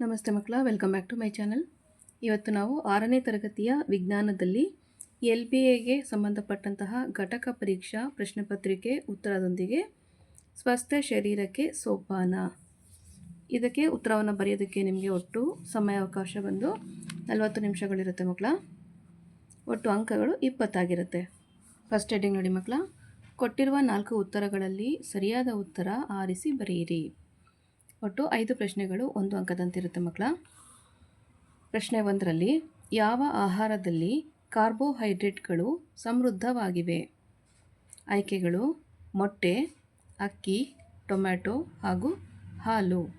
ನಮಸ್ತೆ ಮಕ್ಕಳ welcome back to my channel ಇವತ್ತು ನಾವು ಆರನೇ ತರಗತಿಯ ವಿಜ್ಞಾನದಲ್ಲಿ ಎಲ್ ಬಿ ಎಗೆ ಸಂಬಂಧಪಟ್ಟಂತಹ ಘಟಕ ಪರೀಕ್ಷಾ ಪ್ರಶ್ನೆ ಪತ್ರಿಕೆ ಉತ್ತರದೊಂದಿಗೆ ಸ್ವಸ್ಥ ಶರೀರಕ್ಕೆ ಸೋಪಾನ. ಇದಕ್ಕೆ ಉತ್ತರವನ್ನು ಬರೆಯೋದಕ್ಕೆ ನಿಮಗೆ ಒಟ್ಟು ಸಮಯಾವಕಾಶ ಬಂದು ನಲವತ್ತು ನಿಮಿಷಗಳಿರುತ್ತೆ ಮಕ್ಕಳ. ಒಟ್ಟು ಅಂಕಗಳು ಇಪ್ಪತ್ತಾಗಿರುತ್ತೆ. ಫಸ್ಟ್ ಹೆಡಿಂಗ್ ನೋಡಿ ಮಕ್ಕಳ. ಕೊಟ್ಟಿರುವ ನಾಲ್ಕು ಉತ್ತರಗಳಲ್ಲಿ ಸರಿಯಾದ ಉತ್ತರ ಆರಿಸಿ ಬರೆಯಿರಿ. ಒಟ್ಟು ಐದು ಪ್ರಶ್ನೆಗಳು ಒಂದು ಅಂಕದಂತಿರುತ್ತೆ ಮಕ್ಕಳ. ಪ್ರಶ್ನೆ ಒಂದರಲ್ಲಿ, ಯಾವ ಆಹಾರದಲ್ಲಿ ಕಾರ್ಬೋಹೈಡ್ರೇಟ್ಗಳು ಸಮೃದ್ಧವಾಗಿವೆ? ಆಯ್ಕೆಗಳು, ಮೊಟ್ಟೆ, ಅಕ್ಕಿ, ಟೊಮ್ಯಾಟೊ ಹಾಗೂ ಹಾಲು.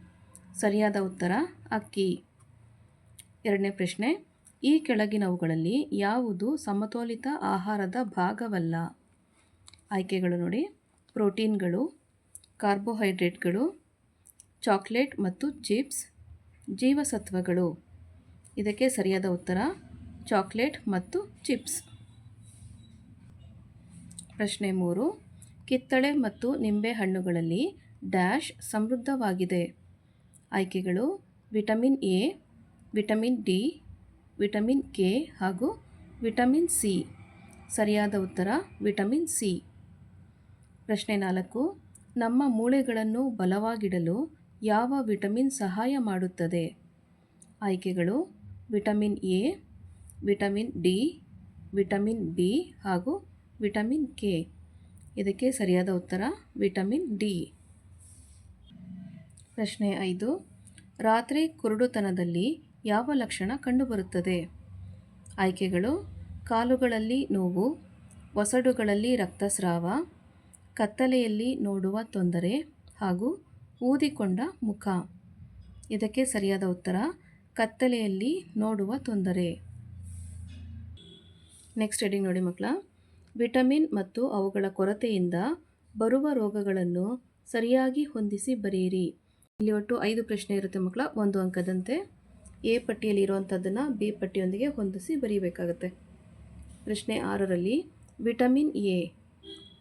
ಸರಿಯಾದ ಉತ್ತರ, ಅಕ್ಕಿ. ಎರಡನೇ ಪ್ರಶ್ನೆ, ಈ ಕೆಳಗಿನವುಗಳಲ್ಲಿ ಯಾವುದು ಸಮತೋಲಿತ ಆಹಾರದ ಭಾಗವಲ್ಲ? ಆಯ್ಕೆಗಳು ನೋಡಿ, ಪ್ರೋಟೀನ್ಗಳು, ಕಾರ್ಬೋಹೈಡ್ರೇಟ್ಗಳು ಚಾಕ್ಲೇಟ್ ಮತ್ತು ಚಿಪ್ಸ್ ಜೀವಸತ್ವಗಳು. ಇದಕ್ಕೆ ಸರಿಯಾದ ಉತ್ತರ, ಚಾಕ್ಲೇಟ್ ಮತ್ತು ಚಿಪ್ಸ್. ಪ್ರಶ್ನೆ ಮೂರು, ಕಿತ್ತಳೆ ಮತ್ತು ನಿಂಬೆ ಹಣ್ಣುಗಳಲ್ಲಿ ಡ್ಯಾಶ್ ಸಮೃದ್ಧವಾಗಿದೆ. ಆಯ್ಕೆಗಳು, vitamin A, vitamin D, vitamin K ಹಾಗೂ ವಿಟಮಿನ್ ಸಿ. ಸರಿಯಾದ ಉತ್ತರ, ವಿಟಮಿನ್ ಸಿ. ಪ್ರಶ್ನೆ ನಾಲ್ಕು, ನಮ್ಮ ಮೂಳೆಗಳನ್ನು ಬಲವಾಗಿಡಲು ಯಾವ ವಿಟಮಿನ್ ಸಹಾಯ ಮಾಡುತ್ತದೆ? ಆಯ್ಕೆಗಳು, vitamin A, vitamin D, vitamin B ಹಾಗೂ ವಿಟಮಿನ್ ಕೆ. ಇದಕ್ಕೆ ಸರಿಯಾದ ಉತ್ತರ, ವಿಟಮಿನ್ ಡಿ. ಪ್ರಶ್ನೆ ಐದು, ರಾತ್ರಿ ಕುರುಡುತನದಲ್ಲಿ ಯಾವ ಲಕ್ಷಣ ಕಂಡುಬರುತ್ತದೆ? ಆಯ್ಕೆಗಳು, ಕಾಲುಗಳಲ್ಲಿ ನೋವು, ಒಸಡುಗಳಲ್ಲಿ ರಕ್ತಸ್ರಾವ, ಕತ್ತಲೆಯಲ್ಲಿ ನೋಡುವ ತೊಂದರೆ ಹಾಗೂ ಊದಿಕೊಂಡ ಮುಖ. ಇದಕ್ಕೆ ಸರಿಯಾದ ಉತ್ತರ, ಕತ್ತಲೆಯಲ್ಲಿ ನೋಡುವ ತೊಂದರೆ. ನೆಕ್ಸ್ಟ್ ಹೆಡಿಂಗ್ ನೋಡಿ ಮಕ್ಕಳ. ವಿಟಮಿನ್ ಮತ್ತು ಅವುಗಳ ಕೊರತೆಯಿಂದ ಬರುವ ರೋಗಗಳನ್ನು ಸರಿಯಾಗಿ ಹೊಂದಿಸಿ ಬರೆಯಿರಿ. ಇಲ್ಲಿ ಒಟ್ಟು ಐದು ಪ್ರಶ್ನೆ ಇರುತ್ತೆ ಮಕ್ಕಳ. ಒಂದು ಅಂಕದಂತೆ ಎ ಪಟ್ಟಿಯಲ್ಲಿ ಇರುವಂಥದ್ದನ್ನು ಬಿ ಪಟ್ಟಿಯೊಂದಿಗೆ ಹೊಂದಿಸಿ ಬರೀಬೇಕಾಗತ್ತೆ. ಪ್ರಶ್ನೆ ಆರರಲ್ಲಿ ವಿಟಮಿನ್ ಎ.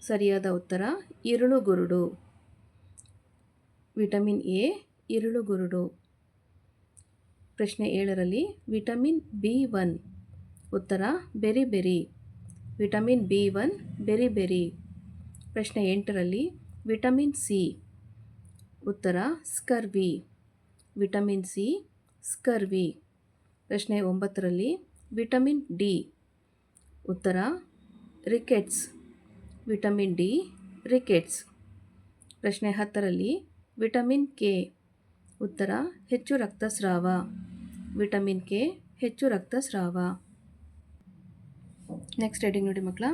ಸರಿಯಾದ ಉತ್ತರ ಇರುಳುಗುರುಡು ವಿಟಮಿನ್ ಎ ಇರುಳು ಗುರುಡು. ಪ್ರಶ್ನೆ ಏಳರಲ್ಲಿ, ವಿಟಮಿನ್ ಬಿ ಒನ್. ಉತ್ತರ, beriberi. Vitamin B one, beri beri. ಪ್ರಶ್ನೆ ಎಂಟರಲ್ಲಿ, ವಿಟಮಿನ್ ಸಿ. ಉತ್ತರ, ಸ್ಕರ್ವಿ. Vitamin C, scurvy. ಪ್ರಶ್ನೆ ಒಂಬತ್ತರಲ್ಲಿ, ವಿಟಮಿನ್ ಡಿ. ಉತ್ತರ, ರಿಕೆಟ್ಸ್. Vitamin D, rickets. ಪ್ರಶ್ನೆ ಹತ್ತರಲ್ಲಿ ವಿಟಮಿನ್ ಕೆ. ಉತ್ತರ, ಹೆಚ್ಚು ರಕ್ತಸ್ರಾವ. ವಿಟಮಿನ್ ಕೆ, ಹೆಚ್ಚು ರಕ್ತಸ್ರಾವ. ನೆಕ್ಸ್ಟ್ ಹೆಡಿಂಗ್ ನೋಡಿ ಮಕ್ಕಳ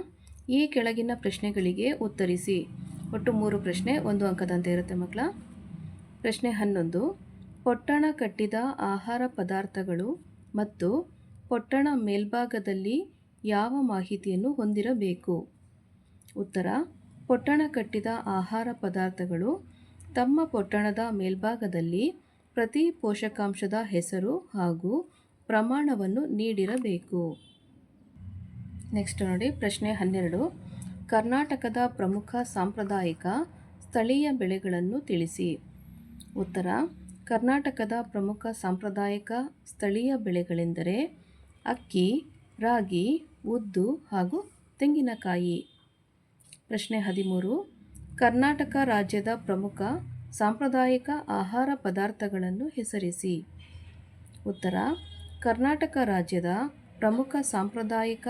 ಈ ಕೆಳಗಿನ ಪ್ರಶ್ನೆಗಳಿಗೆ ಉತ್ತರಿಸಿ. ಒಟ್ಟು ಮೂರು ಪ್ರಶ್ನೆ, ಒಂದು ಅಂಕದಂತೆ ಇರುತ್ತೆ ಮಕ್ಕಳ ಪ್ರಶ್ನೆ ಹನ್ನೊಂದು. ಪೊಟ್ಟಣ ಕಟ್ಟಿದ ಆಹಾರ ಪದಾರ್ಥಗಳು ಮತ್ತು ಪೊಟ್ಟಣ ಮೇಲ್ಭಾಗದಲ್ಲಿ ಯಾವ ಮಾಹಿತಿಯನ್ನು ಹೊಂದಿರಬೇಕು? ಉತ್ತರ, ಪೊಟ್ಟಣ ಕಟ್ಟಿದ ಆಹಾರ ಪದಾರ್ಥಗಳು ತಮ್ಮ ಪೊಟ್ಟಣದ ಮೇಲ್ಭಾಗದಲ್ಲಿ ಪ್ರತಿ ಪೋಷಕಾಂಶದ ಹೆಸರು ಹಾಗೂ ಪ್ರಮಾಣವನ್ನು ನೀಡಿರಬೇಕು. ನೆಕ್ಸ್ಟ್ ನೋಡಿ, ಪ್ರಶ್ನೆ ಹನ್ನೆರಡು. ಕರ್ನಾಟಕದ ಪ್ರಮುಖ ಸಾಂಪ್ರದಾಯಿಕ ಸ್ಥಳೀಯ ಬೆಳೆಗಳನ್ನು ತಿಳಿಸಿ. ಉತ್ತರ, ಕರ್ನಾಟಕದ ಪ್ರಮುಖ ಸಾಂಪ್ರದಾಯಿಕ ಸ್ಥಳೀಯ ಬೆಳೆಗಳೆಂದರೆ ಅಕ್ಕಿ, ರಾಗಿ, ಉದ್ದು ಹಾಗೂ ತೆಂಗಿನಕಾಯಿ. ಪ್ರಶ್ನೆ ಹದಿಮೂರು. ಕರ್ನಾಟಕ ರಾಜ್ಯದ ಪ್ರಮುಖ ಸಾಂಪ್ರದಾಯಿಕ ಆಹಾರ ಪದಾರ್ಥಗಳನ್ನು ಹೆಸರಿಸಿ. ಉತ್ತರ, ಕರ್ನಾಟಕ ರಾಜ್ಯದ ಪ್ರಮುಖ ಸಾಂಪ್ರದಾಯಿಕ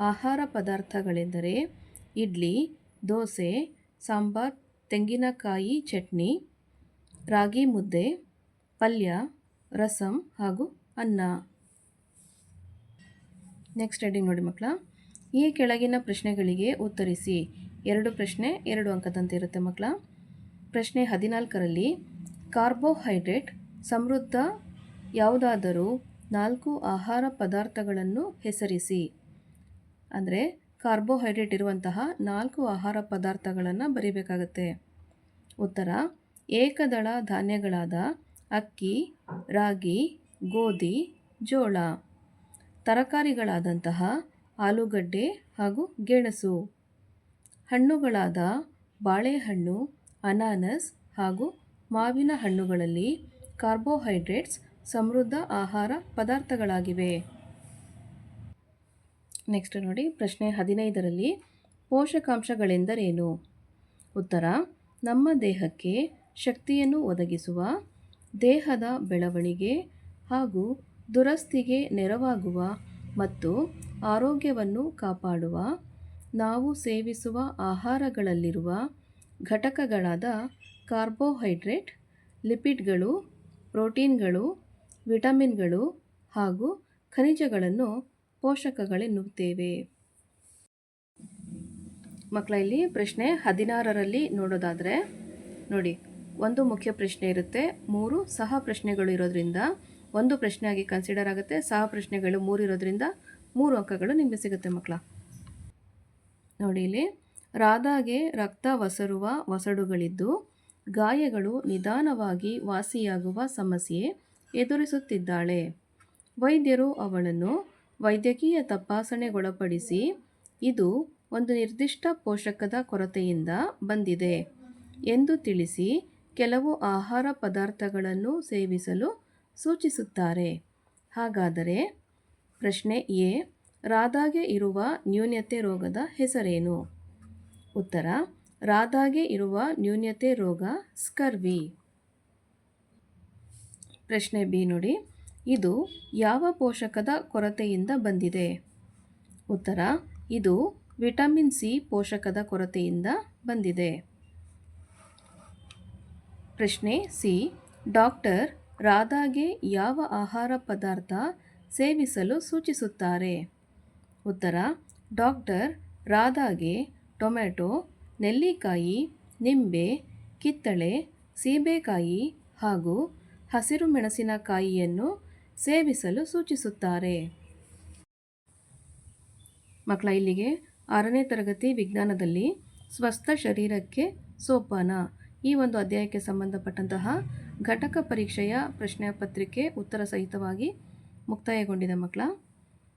ಆಹಾರ ಪದಾರ್ಥಗಳೆಂದರೆ ಇಡ್ಲಿ, ದೋಸೆ, ಸಾಂಬಾರ್, ತೆಂಗಿನಕಾಯಿ ಚಟ್ನಿ, ರಾಗಿ ಮುದ್ದೆ, ಪಲ್ಯ, ರಸಂ ಹಾಗೂ ಅನ್ನ. ನೆಕ್ಸ್ಟ್ ಹೆಡಿಂಗ್ ನೋಡಿ ಮಕ್ಕಳ, ಈ ಕೆಳಗಿನ ಪ್ರಶ್ನೆಗಳಿಗೆ ಉತ್ತರಿಸಿ. ಎರಡು ಪ್ರಶ್ನೆ, ಎರಡು ಅಂಕದಂತೆ ಇರುತ್ತೆ ಮಕ್ಕಳ. ಪ್ರಶ್ನೆ ಹದಿನಾಲ್ಕರಲ್ಲಿ, ಕಾರ್ಬೋಹೈಡ್ರೇಟ್ ಸಮೃದ್ಧ ಯಾವುದಾದರೂ ನಾಲ್ಕು ಆಹಾರ ಪದಾರ್ಥಗಳನ್ನು ಹೆಸರಿಸಿ. ಅಂದರೆ ಕಾರ್ಬೋಹೈಡ್ರೇಟ್ ಇರುವಂತಹ ನಾಲ್ಕು ಆಹಾರ ಪದಾರ್ಥಗಳನ್ನು ಬರೀಬೇಕಾಗತ್ತೆ. ಉತ್ತರ, ಏಕದಳ ಧಾನ್ಯಗಳಾದ ಅಕ್ಕಿ, ರಾಗಿ, ಗೋಧಿ, ಜೋಳ. ತರಕಾರಿಗಳಾದಂತಹ ಆಲೂಗಡ್ಡೆ ಹಾಗೂ ಗೆಣಸು. ಹಣ್ಣುಗಳಾದ ಬಾಳೆಹಣ್ಣು, ಅನಾನಸ್ ಹಾಗೂ ಮಾವಿನ ಹಣ್ಣುಗಳಲ್ಲಿ ಕಾರ್ಬೋಹೈಡ್ರೇಟ್ಸ್ ಸಮೃದ್ಧ ಆಹಾರ ಪದಾರ್ಥಗಳಾಗಿವೆ. ನೆಕ್ಸ್ಟ್ ನೋಡಿ, ಪ್ರಶ್ನೆ ಹದಿನೈದರಲ್ಲಿ ಪೋಷಕಾಂಶಗಳೆಂದರೇನು? ಉತ್ತರ, ನಮ್ಮ ದೇಹಕ್ಕೆ ಶಕ್ತಿಯನ್ನು ಒದಗಿಸುವ, ದೇಹದ ಬೆಳವಣಿಗೆ ಹಾಗೂ ದುರಸ್ತಿಗೆ ನೆರವಾಗುವ ಮತ್ತು ಆರೋಗ್ಯವನ್ನು ಕಾಪಾಡುವ ನಾವು ಸೇವಿಸುವ ಆಹಾರಗಳಲ್ಲಿರುವ ಘಟಕಗಳಾದ ಕಾರ್ಬೋಹೈಡ್ರೇಟ್, ಲಿಪಿಡ್ಗಳು, ಪ್ರೋಟೀನ್ಗಳು, ವಿಟಮಿನ್ಗಳು ಹಾಗೂ ಖನಿಜಗಳನ್ನು ಪೋಷಕಗಳೆನ್ನುತ್ತೇವೆ. ಮಕ್ಕಳ ಇಲ್ಲಿ ಪ್ರಶ್ನೆ ಹದಿನಾರರಲ್ಲಿ ನೋಡೋದಾದರೆ, ನೋಡಿ, ಒಂದು ಮುಖ್ಯ ಪ್ರಶ್ನೆ ಇರುತ್ತೆ. ಮೂರು ಸಹ ಪ್ರಶ್ನೆಗಳು ಇರೋದ್ರಿಂದ, ಒಂದು ಪ್ರಶ್ನೆಯಾಗಿ ಕನ್ಸಿಡರ್ ಆಗುತ್ತೆ. ಸಹ ಪ್ರಶ್ನೆಗಳು ಮೂರು ಇರೋದ್ರಿಂದ ಮೂರು ಅಂಕಗಳು ನಿಮಗೆ ಸಿಗುತ್ತೆ ಮಕ್ಕಳ ನೋಡಿ ಇಲ್ಲಿ ರಾಧಾಗೆ ರಕ್ತ ವಸರುವ ವಸಡುಗಳಿದ್ದು, ಗಾಯಗಳು ನಿಧಾನವಾಗಿ ವಾಸಿಯಾಗುವ ಸಮಸ್ಯೆ ಎದುರಿಸುತ್ತಿದ್ದಾಳೆ. ವೈದ್ಯರು ಅವಳನ್ನು ವೈದ್ಯಕೀಯ ತಪಾಸಣೆಗೊಳಪಡಿಸಿ, ಇದು ಒಂದು ನಿರ್ದಿಷ್ಟ ಪೋಷಕದ ಕೊರತೆಯಿಂದ ಬಂದಿದೆ ಎಂದು ತಿಳಿಸಿ ಕೆಲವು ಆಹಾರ ಪದಾರ್ಥಗಳನ್ನು ಸೇವಿಸಲು ಸೂಚಿಸುತ್ತಾರೆ. ಹಾಗಾದರೆ ಪ್ರಶ್ನೆ ಎ ರಾಧಾಗೆ ಇರುವ ನ್ಯೂನ್ಯತೆ ರೋಗದ ಹೆಸರೇನು? ಉತ್ತರ ರಾಧಾಗೆ ಇರುವ ನ್ಯೂನ್ಯತೆ ರೋಗ ಸ್ಕರ್ವಿ. ಪ್ರಶ್ನೆ ಬಿ ನೋಡಿ, ಇದು ಯಾವ ಪೋಷಕದ ಕೊರತೆಯಿಂದ ಬಂದಿದೆ? ಉತ್ತರ, ಇದು ವಿಟಮಿನ್ ಸಿ ಪೋಷಕದ ಕೊರತೆಯಿಂದ ಬಂದಿದೆ. ಪ್ರಶ್ನೆ ಸಿ, ಡಾಕ್ಟರ್ ರಾಧಾಗೆ ಯಾವ ಆಹಾರ ಪದಾರ್ಥ ಸೇವಿಸಲು ಸೂಚಿಸುತ್ತಾರೆ? ಉತ್ತರ, ಡಾಕ್ಟರ್ ರಾಧಾಗೆ ಟೊಮೆಟೊ ನೆಲ್ಲಿಕಾಯಿ, ನಿಂಬೆ, ಕಿತ್ತಳೆ, ಸೀಬೆಕಾಯಿ ಹಾಗೂ ಹಸಿರು ಮೆಣಸಿನಕಾಯಿಯನ್ನು ಸೇವಿಸಲು ಸೂಚಿಸುತ್ತಾರೆ. ಮಕ್ಕಳ, ಇಲ್ಲಿಗೆ ಆರನೇ ತರಗತಿ ವಿಜ್ಞಾನದಲ್ಲಿ ಸ್ವಸ್ಥ ಶರೀರಕ್ಕೆ ಸೋಪಾನ. ಈ ಒಂದು ಅಧ್ಯಾಯಕ್ಕೆ ಸಂಬಂಧಪಟ್ಟಂತಹ ಘಟಕ ಪರೀಕ್ಷೆಯ ಪ್ರಶ್ನೆ ಪತ್ರಿಕೆ ಉತ್ತರ ಸಹಿತವಾಗಿ ಮುಕ್ತಾಯಗೊಂಡಿದೆ ಮಕ್ಕಳ.